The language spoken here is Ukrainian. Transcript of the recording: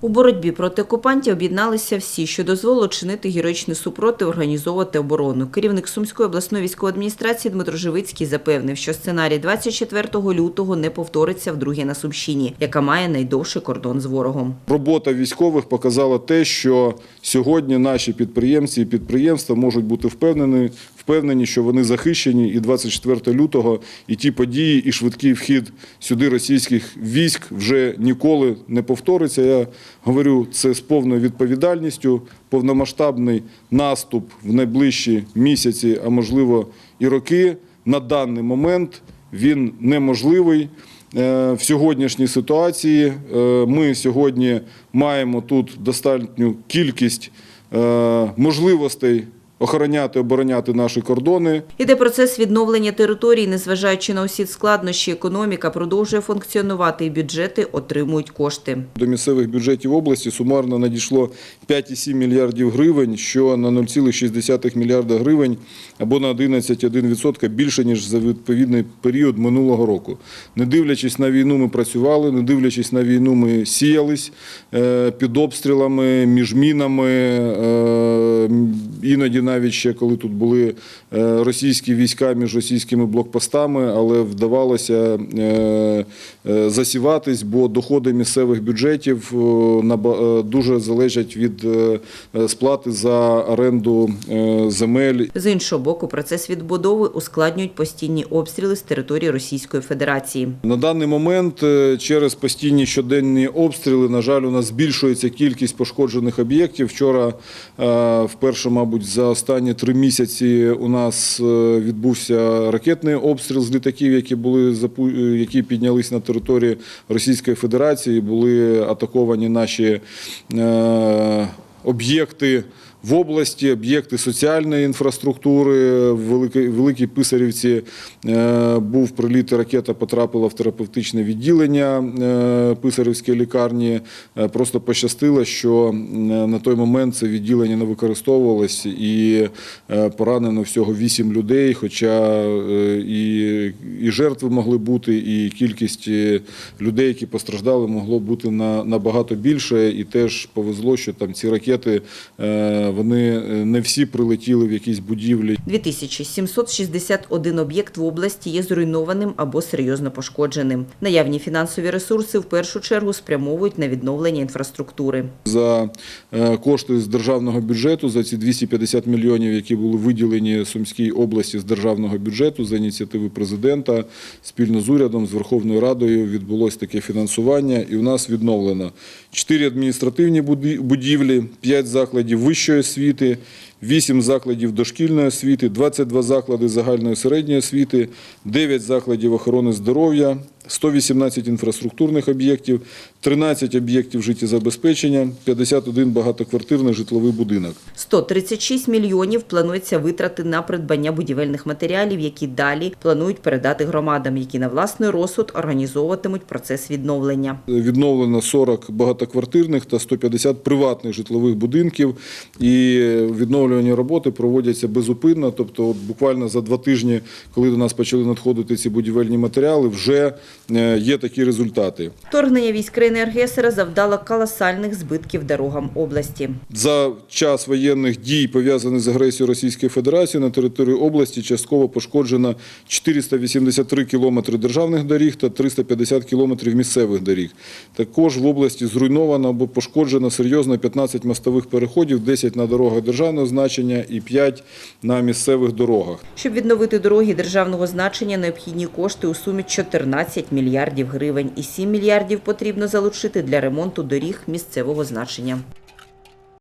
У боротьбі проти окупантів об'єдналися всі, що дозволило чинити героїчний супротив, організовувати оборону. Керівник Сумської обласної військової адміністрації Дмитро Живицький запевнив, що сценарій 24 лютого не повториться вдруге на Сумщині, яка має найдовший кордон з ворогом. Робота військових показала те, що сьогодні наші підприємці і підприємства можуть бути впевнені, впевнені, що вони захищені, і 24 лютого і ті події, і швидкий вхід сюди російських військ вже ніколи не повториться. Я говорю це з повною відповідальністю. Повномасштабний наступ в найближчі місяці, а можливо і роки, на даний момент він неможливий. Е, В сьогоднішній ситуації е, ми сьогодні маємо тут достатню кількість е, можливостей охороняти, обороняти наші кордони. Іде процес відновлення територій, незважаючи на усі складнощі, економіка продовжує функціонувати і бюджети отримують кошти. До місцевих бюджетів області сумарно надійшло 5,7 мільярдів гривень, що на 0,6 мільярда гривень або на 11,1% більше, ніж за відповідний період минулого року. Не дивлячись на війну, ми працювали, не дивлячись на війну, ми сіялись е, під обстрілами, між мінами, е, іноді навіть ще коли тут були е, російські війська між російськими блокпостами, але вдавалося е, е, засіватись, бо доходи місцевих бюджетів дуже залежать від сплати за оренду земель З іншого боку, процес відбудови ускладнюють постійні обстріли з території Російської Федерації. На даний момент через постійні щоденні обстріли, на жаль, у нас збільшується кількість пошкоджених об'єктів. Вчора, е, вперше, мабуть, за останні три місяці у нас е, відбувся ракетний обстріл з літаків, які були е, які піднялись на території Російської Федерації. Були атаковані наші е, об'єкти. В області об'єкти соціальної інфраструктури в Великій, Великій Писарівці е, був приліт, ракета потрапила в терапевтичне відділення е, Писарівської лікарні. Е, просто пощастило, що на той момент це відділення не використовувалось і поранено всього 8 людей, хоча і, і жертви могли бути, і кількість людей, які постраждали, могло бути на, набагато більше. І теж повезло, що там ці ракети вони е, не всі прилетіли в якісь будівлі. 2761 об'єкт в області є зруйнованим або серйозно пошкодженим. Наявні фінансові ресурси в першу чергу спрямовують на відновлення інфраструктури. За е, кошти з державного бюджету, за ці 250 мільйонів, які були виділені Сумській області з державного бюджету за ініціативи президента, спільно з урядом, з Верховною Радою відбулось таке фінансування, і у нас відновлено 4 адміністративні будівлі, 5 закладів вищої освіти, 8 закладів дошкільної освіти, 22 заклади загальної середньої освіти, 9 закладів охорони здоров'я, 118 інфраструктурних об'єктів, 13 об'єктів життєзабезпечення, 51 багатоквартирний житловий будинок. 136 мільйонів планується витрати на придбання будівельних матеріалів, які далі планують передати громадам, які на власний розсуд організовуватимуть процес відновлення. Відновлено 40 багатоквартирних та 150 приватних житлових будинків. І відновлювані роботи проводяться безупинно. Тобто, от буквально за два тижні, коли до нас почали надходити ці будівельні матеріали, вже е, є такі результати. Вторгнення військ країни-агресора завдало колосальних збитків дорогам області. За час воєнних дій, пов'язаних з агресією Російської Федерації, на території області частково пошкоджено 483 кілометри державних доріг та 350 кілометрів місцевих доріг. Також в області зруйновано або пошкоджено серйозно 15 мостових переходів, 10 на дорогах державного значення і 5 на місцевих дорогах. Щоб відновити дороги державного значення, необхідні кошти у сумі 14 мільярдів гривень і 7 мільярдів потрібно залучити для ремонту доріг місцевого значення.